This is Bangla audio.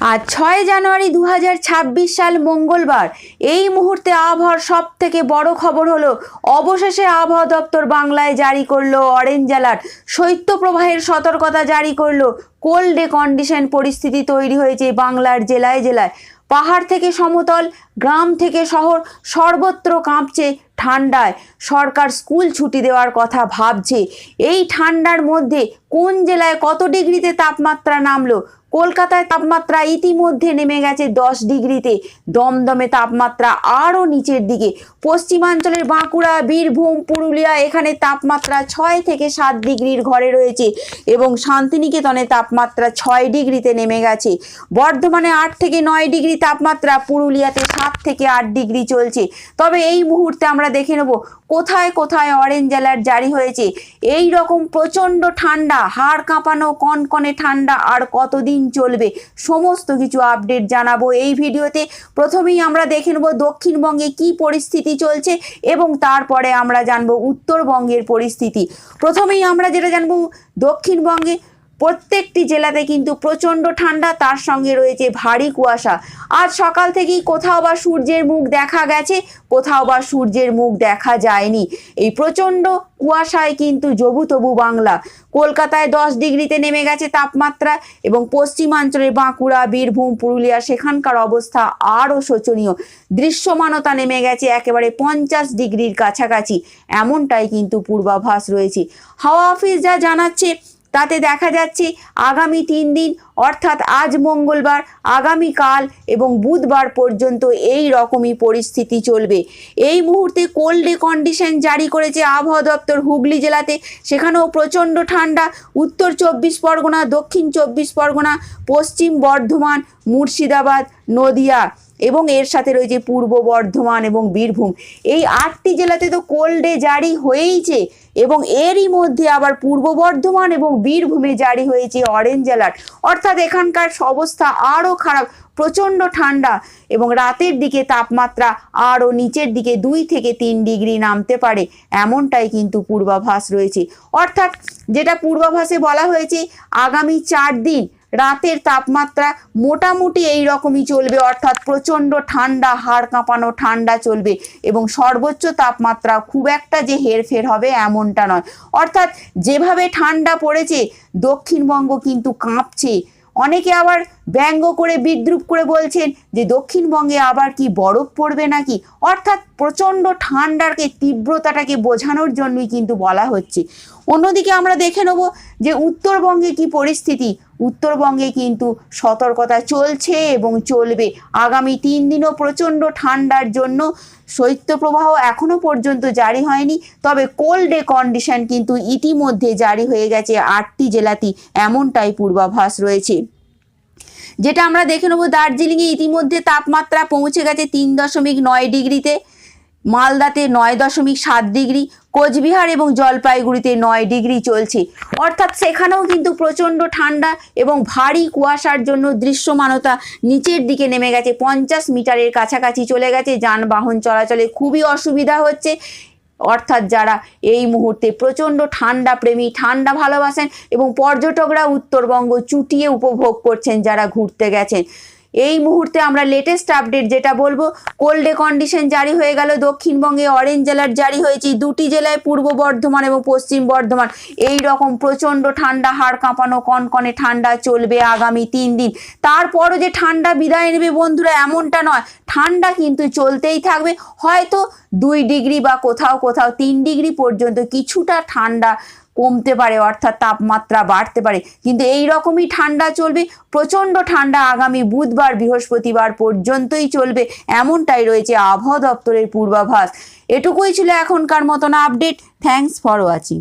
আজ ছয় জানুয়ারি দু হাজার ছাব্বিশ সাল মঙ্গলবার, এই মুহূর্তে আবহাওয়ার সব থেকে বড় খবর হলো, অবশেষে আবহাওয়া দপ্তর বাংলায় জারি করল অরেঞ্জ অ্যালার্ট শৈত্যপ্রবাহের সতর্কতা জারি করল কোল্ড কন্ডিশন পরিস্থিতি তৈরি হয়েছে বাংলার জেলায় জেলায়। পাহাড় থেকে সমতল, গ্রাম থেকে শহর, সর্বত্র কাঁপছে ঠান্ডায়। সরকার স্কুল ছুটি দেওয়ার কথা ভাবছে। এই ঠান্ডার মধ্যে কোন জেলায় কত ডিগ্রিতে তাপমাত্রা নামলো? কলকাতায় তাপমাত্রা ইতিমধ্যে নেমে গেছে দশ ডিগ্রিতে। দমদমে তাপমাত্রা আরও নিচের দিকে। পশ্চিমাঞ্চলের বাঁকুড়া, বীরভূম, পুরুলিয়া এখানে তাপমাত্রা ছয় থেকে সাত ডিগ্রির ঘরে রয়েছে এবং শান্তিনিকেতনে তাপমাত্রা ছয় ডিগ্রিতে নেমে গেছে। বর্ধমানে আট থেকে নয় ডিগ্রি তাপমাত্রা, পুরুলিয়াতে সাত থেকে আট ডিগ্রি চলছে। তবে এই মুহূর্তে আমরা দেখে নেব কোথায় কোথায় অরেঞ্জ অ্যালার্ট জারি হয়েছে। এই রকম প্রচণ্ড ঠান্ডা, হাড় কাঁপানো, কনকনে ঠান্ডা আর কতদিন চলবে। সমস্ত কিছু আপডেট জানাব এই ভিডিওতে। প্রথমেই আমরা দেখে নেব দক্ষিণবঙ্গে কি পরিস্থিতি চলছে এবং তারপরে আমরা জানব উত্তরবঙ্গের পরিস্থিতি। প্রথমেই আমরা যেটা জানব, দক্ষিণবঙ্গে প্রত্যেকটি জেলাতে কিন্তু প্রচণ্ড ঠান্ডা, তার সঙ্গে রয়েছে ভারী কুয়াশা। আজ সকাল থেকেই কোথাও বা সূর্যের মুখ দেখা গেছে, কোথাও বা সূর্যের মুখ দেখা যায়নি। এই প্রচণ্ড কুয়াশায় কিন্তু জবু তবু বাংলা। কলকাতায় দশ ডিগ্রিতে নেমে গেছে তাপমাত্রা এবং পশ্চিমাঞ্চলের বাঁকুড়া, বীরভূম, পুরুলিয়া সেখানকার অবস্থা আরও শোচনীয়। দৃশ্যমানতা নেমে গেছে একেবারে পঞ্চাশ ডিগ্রির কাছাকাছি। এমনটাই কিন্তু পূর্বাভাস রয়েছে। হাওয়া অফিস যা জানাচ্ছে তাতে দেখা যাচ্ছে আগামী তিন দিন, অর্থাৎ আজ মঙ্গলবার আগামীকাল এবং বুধবার পর্যন্ত এই রকমই পরিস্থিতি চলবে। এই মুহূর্তে কোল্ড কন্ডিশন জারি করেছে আবহাওয়া দপ্তর হুগলি জেলাতে। সেখানেও প্রচণ্ড ঠান্ডা, উত্তর চব্বিশ পরগনা, দক্ষিণ চব্বিশ পরগনা, পশ্চিম বর্ধমান, মুর্শিদাবাদ, নদিয়া। এবং এর সাথে রয়েছে পূর্ব বর্ধমান এবং বীরভূম। এই আটটি জেলাতে তো কোল্ড ডে জারি হয়েইছে এবং এরই মধ্যে আবার পূর্ব বর্ধমান এবং বীরভূমে জারি হয়েছে অরেঞ্জ অ্যালার্ট। অর্থাৎ এখানকার অবস্থা আরও খারাপ, প্রচণ্ড ঠান্ডা এবং রাতের দিকে তাপমাত্রা আরও নিচের দিকে দুই থেকে তিন ডিগ্রি নামতে পারে, এমনটাই কিন্তু পূর্বাভাস রয়েছে। অর্থাৎ যেটা পূর্বাভাসে বলা হয়েছে, আগামী চার দিন রাতের তাপমাত্রা মোটামুটি এই রকমই চলবে, অর্থাৎ প্রচণ্ড ঠান্ডা, হাড় কাঁপানো ঠান্ডা চলবে এবং সর্বোচ্চ তাপমাত্রা খুব একটা যে হেরফের হবে এমনটা নয়। অর্থাৎ যেভাবে ঠান্ডা পড়েছে, দক্ষিণবঙ্গ কিন্তু কাঁপছে। অনেকে আবার ব্যঙ্গ করে, বিদ্রুপ করে বলছেন যে দক্ষিণবঙ্গে আবার কি বরফ পড়বে নাকি? অর্থাৎ প্রচণ্ড ঠান্ডারকে তীব্রতাটাকে বোঝানোর জন্যই কিন্তু বলা হচ্ছে। অন্যদিকে আমরা দেখে নেব যে উত্তরবঙ্গে কি পরিস্থিতি। উত্তরবঙ্গে কিন্তু সতর্কতা চলছে এবং চলবে। আগামী তিন দিনও প্রচণ্ড ঠান্ডার জন্য শৈত্যপ্রবাহ এখনও পর্যন্ত জারি হয়নি। তবে কোল্ড ডে কন্ডিশন কিন্তু ইতিমধ্যে জারি হয়ে গেছে আটটি জেলাতেই এমনটাই পূর্বাভাস রয়েছে। যেটা আমরা দেখে নেব, দার্জিলিংয়ে ইতিমধ্যে তাপমাত্রা পৌঁছে গেছে তিন দশমিক নয় ডিগ্রিতে। মালদাতে নয় দশমিক সাত ডিগ্রি, কোচবিহার এবং জলপাইগুড়িতে নয় ডিগ্রি চলছে। অর্থাৎ সেখানেও কিন্তু প্রচণ্ড ঠান্ডা এবং ভারী কুয়াশার জন্য দৃশ্যমানতা নিচের দিকে নেমে গেছে। পঞ্চাশ মিটারের কাছাকাছি চলে গেছে। যানবাহন চলাচলে খুবই অসুবিধা হচ্ছে। অর্থাৎ যারা এই মুহূর্তে প্রচণ্ড ঠান্ডা প্রেমী, ঠান্ডা ভালোবাসেন এবং পর্যটকরা উত্তরবঙ্গ চুটিয়ে উপভোগ করছেন যারা ঘুরতে গেছেন। এই মুহূর্তে আমরা লেটেস্ট আপডেট যেটা বলব কোল্ড কন্ডিশন জারি হয়ে গেল, দক্ষিণবঙ্গে অরেঞ্জ অ্যালার্ট জারি হয়েছে, দুটি জেলায় পূর্ব বর্ধমান এবং পশ্চিম বর্ধমান। এই রকম প্রচণ্ড ঠান্ডা, হাড় কাঁপানো, কনকনে ঠান্ডা চলবে আগামী তিন দিন। তারপরও যে ঠান্ডা বিদায় নেবে বন্ধুরা এমনটা নয়, ঠান্ডা কিন্তু চলতেই থাকবে। হয়তো দুই ডিগ্রি বা কোথাও কোথাও তিন ডিগ্রি পর্যন্ত কিছুটা ঠান্ডা কমতে পারে, অর্থাৎ তাপমাত্রা বাড়তে পারে। কিন্তু এই রকমই ঠান্ডা চলবে, প্রচণ্ড ঠান্ডা আগামী বুধবার, বৃহস্পতিবার পর্যন্তই চলবে, এমনটাই রয়েছে আবহাওয়া দপ্তরের পূর্বাভাস। এটুকুই ছিল এখনকার মতন আপডেট। Thanks for watching